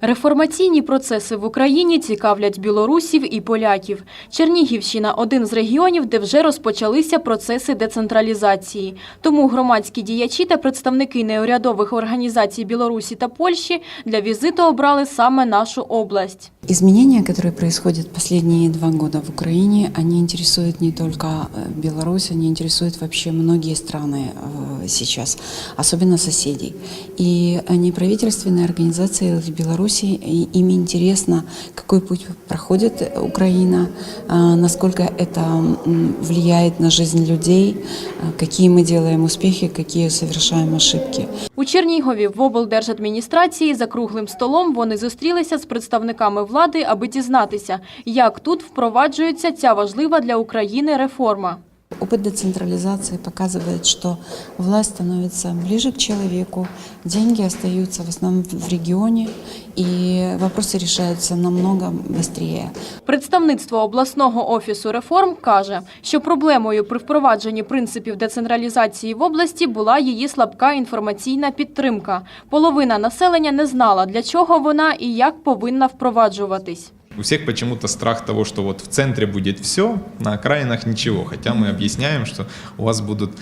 Реформаційні процеси в Україні цікавлять білорусів і поляків. Чернігівщина – один з регіонів, де вже розпочалися процеси децентралізації. Тому громадські діячі та представники неурядових організацій Білорусі та Польщі для візиту обрали саме нашу область. Изменения, которые происходят последние два года в Украине, они интересуют не только э, Беларусь, они интересуют вообще многие страны э, сейчас, особенно соседей. И э, неправительственные организации в Беларуси, и им интересно, какой путь проходит Украина, э, насколько это м, влияет на жизнь людей, э, какие мы делаем успехи, какие совершаем ошибки. У Чернігові в облдержадміністрації за круглим столом вони зустрілися з представниками влади, аби дізнатися, як тут впроваджується ця важлива для України реформа. Опыт децентрализации показывает, что власть становится ближе к человеку, деньги остаются в основном в регионе, и вопросы решаются намного быстрее. Представництво обласного офісу реформ каже, що проблемою при впровадженні принципів децентралізації в області була її слабка інформаційна підтримка. Половина населення не знала, для чого вона і як повинна впроваджуватись. У всех почему-то страх того, что вот в центре будет все, на окраинах ничего. Хотя мы объясняем, что у вас будут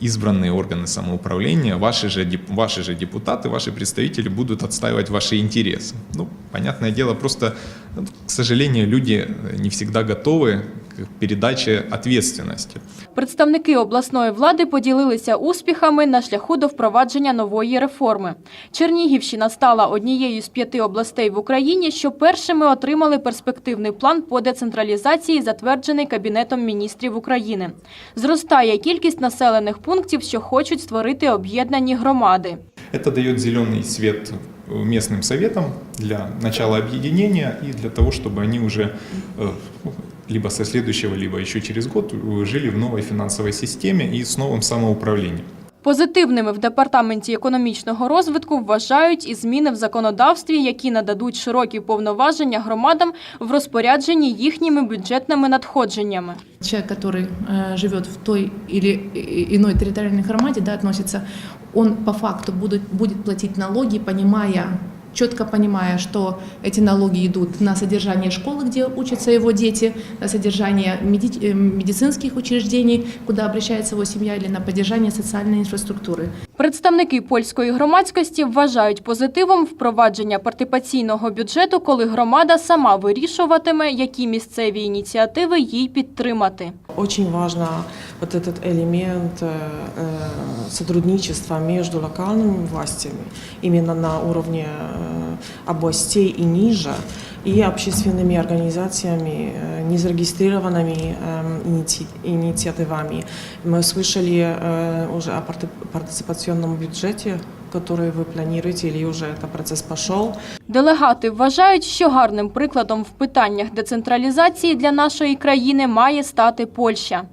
избранные органы самоуправления, ваши же, ваши же депутаты, ваши представители будут отстаивать ваши интересы. Ну, понятное дело, просто, ну, к сожалению, люди не всегда готовы к передаче ответственности. Представники обласної влади поділилися успіхами на шляху до впровадження нової реформи. Чернігівщина стала однією з п'яти областей в Україні, що першими отримали перспективний план по децентралізації, затверджений Кабінетом міністрів України. Зростає кількість населених пунктів, що хочуть створити об'єднані громади. Это дает зеленый свет э, местным советам для начала объединения и для того, чтобы они уже э, ну, либо со следующего, либо еще через год э, жили в новой финансовой системе и с новым самоуправлением. Позитивними в департаменті економічного розвитку вважають і зміни в законодавстві, які нададуть широкі повноваження громадам в розпорядженні їхніми бюджетними надходженнями. человек, который э, живет в той или и- иной территориальной громаде, да, относится, он по факту будет, будет платить налоги, понимая, четко понимая, что эти налоги идут на содержание школы, где учатся его дети, на содержание меди- э, медицинских учреждений, куда обращается его семья, или на поддержание социальной инфраструктуры. Представники польської громадськості вважають позитивом впровадження партипаційного бюджету, коли громада сама вирішуватиме, які місцеві ініціативи їй підтримати. Очень важно вот этот элемент э, э, сотрудничества между локальными властями, именно на уровне э, областей и ниже, и общественными организациями, э, незарегистрированными э, иници- инициативами. Мы слышали э, уже о парти- партиципационном бюджете, который вы планируете, или уже этот процесс пошел. Делегати вважають, що гарним прикладом в питаннях децентралізації для нашої країни має стати Польща.